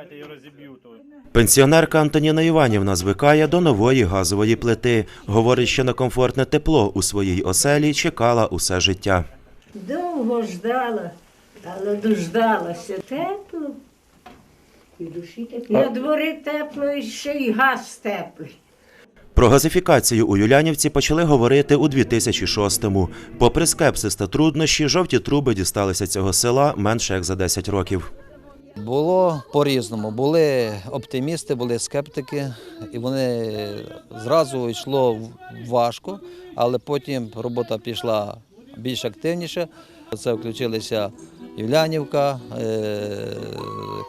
Давайте я розіб'ю то. Пенсіонерка Антоніна Іванівна звикає до нової газової плити. Говорить, що на комфортне тепло у своїй оселі чекала усе життя. Довго ждала, але дождалася. Тепло. І душі такі. На дворі тепло і ще й газ теплий. Про газифікацію у Юлянівці почали говорити у 2006-му. Попри скепсис та труднощі, жовті труби дісталися цього села менше як за 10 років. Було по-різному. Були оптимісти, були скептики, і вони зразу йшло важко, але потім робота пішла більш активніше. Це включилися Юлянівка, е,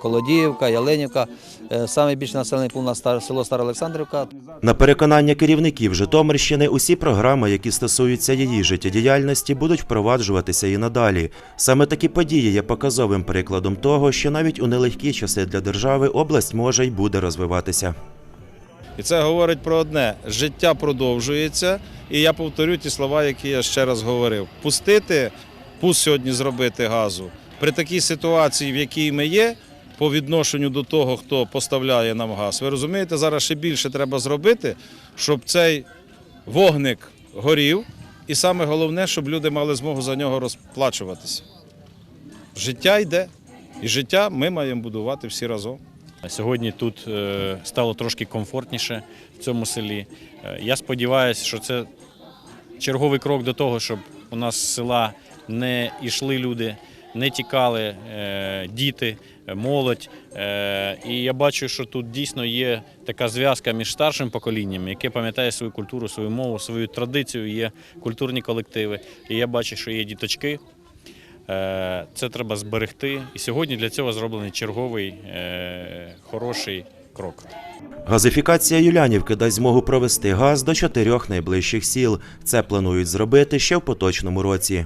Колодіївка, Яленівка. Е, Саме більше населений пункт стар- село Стара Олександрівка. На переконання керівників Житомирщини, усі програми, які стосуються її життєдіяльності, будуть впроваджуватися і надалі. Саме такі події є показовим прикладом того, що навіть у нелегкі часи для держави область може й буде розвиватися. І це говорить про одне: життя продовжується. І я повторю ті слова, які я ще раз говорив: пустити, пуст сьогодні зробити газу при такій ситуації, в якій ми є, по відношенню до того, хто поставляє нам газ. Ви розумієте, зараз ще більше треба зробити, щоб цей вогник горів, і саме головне, щоб люди мали змогу за нього розплачуватися. Життя йде, і життя ми маємо будувати всі разом. Сьогодні тут е, стало трошки комфортніше в цьому селі. Е, Я сподіваюся, що це черговий крок до того, щоб у нас з села не йшли люди, не тікали е, діти, молодь. Е, І я бачу, що тут дійсно є така зв'язка між старшим поколінням, яке пам'ятає свою культуру, свою мову, свою традицію, є культурні колективи. І я бачу, що є діточки. Е, Це треба зберегти. І сьогодні для цього зроблений черговий хороший крок. Газифікація Юлянівки дасть змогу провести газ до чотирьох найближчих сіл. Це планують зробити ще в поточному році.